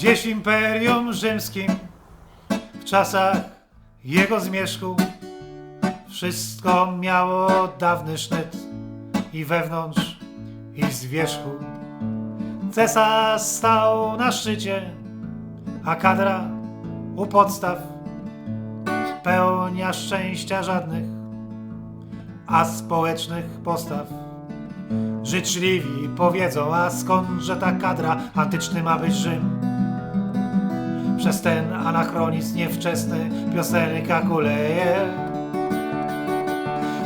Gdzieś w Imperium Rzymskim, w czasach jego zmierzchu, wszystko miało dawny sznyt i wewnątrz, i z wierzchu. Cesarz stał na szczycie, a kadra u podstaw, pełnia szczęścia żadnych, a społecznych postaw. Życzliwi powiedzą, a skądże ta kadra, antyczny ma być Rzym. Przez ten anachronizm niewczesny piosenka kuleje.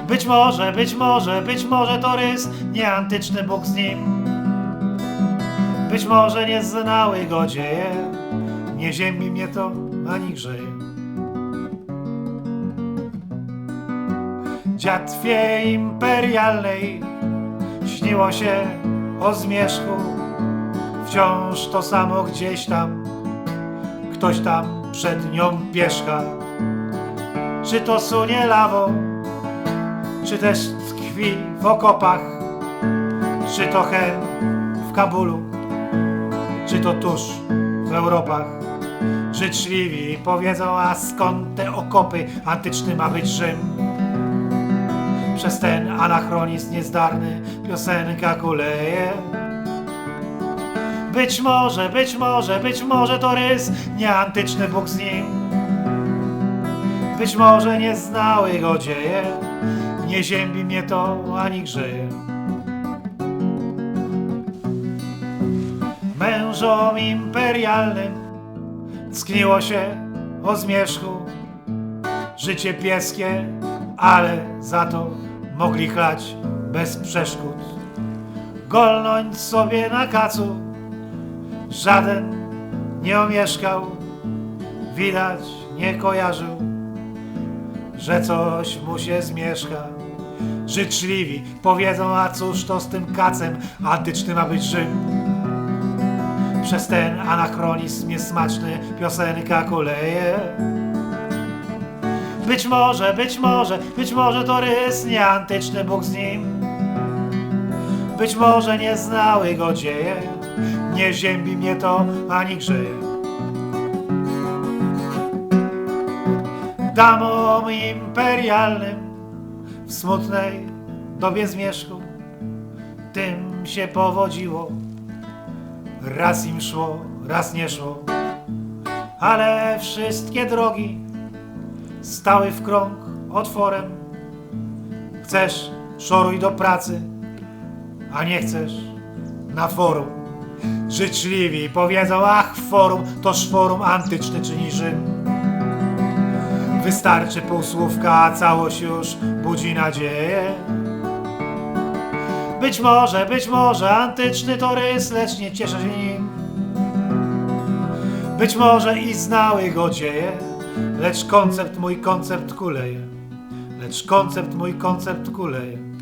Być może, być może, być może to rys, nie antyczny Bóg z nim. Być może nie znały go dzieje, nie ziemi mnie to ani grzeje. Dziatwie imperialnej śniło się o zmierzchu, wciąż to samo gdzieś tam, ktoś tam przed nią pieszka. Czy to sunie lawą, czy też tkwi w okopach, czy to hen w Kabulu, czy to tuż w Europach. Życzliwi powiedzą, a skąd te okopy, antyczny ma być Rzym. Przez ten anachronizm niezdarny piosenka kuleje. Być może, być może, być może to rys, nie antyczny Bóg z nim. Być może nie znały go dzieje, nie ziębi mnie to ani grzeje. Mężom imperialnym tkniło się o zmierzchu życie pieskie, ale za to mogli chlać bez przeszkód. Golnąć sobie na kacu, żaden nie omieszkał, widać nie kojarzył, że coś mu się zmieszka. Życzliwi powiedzą, a cóż to z tym kacem, antyczny ma być Rzym. Przez ten anachronizm niesmaczny piosenka kuleje. Być może, być może, być może to rys, nie antyczny Bóg z nim. Być może nie znały go dzieje, nie ziębi mnie to ani grzeje. Damom imperialnym w smutnej dobie zmierzchu, tym się powodziło. Raz im szło, raz nie szło, ale wszystkie drogi stały w krąg otworem. Chcesz, szoruj do pracy, a nie chcesz na forum. Życzliwi powiedzą, ach, forum toż forum antyczny czyni Rzym. Wystarczy półsłówka, a całość już budzi nadzieję. Być może, być może antyczny to rys, lecz nie cieszę się nim. Być może i znały go dzieje, lecz koncept mój koncept kuleje. Lecz koncept mój koncept kuleje.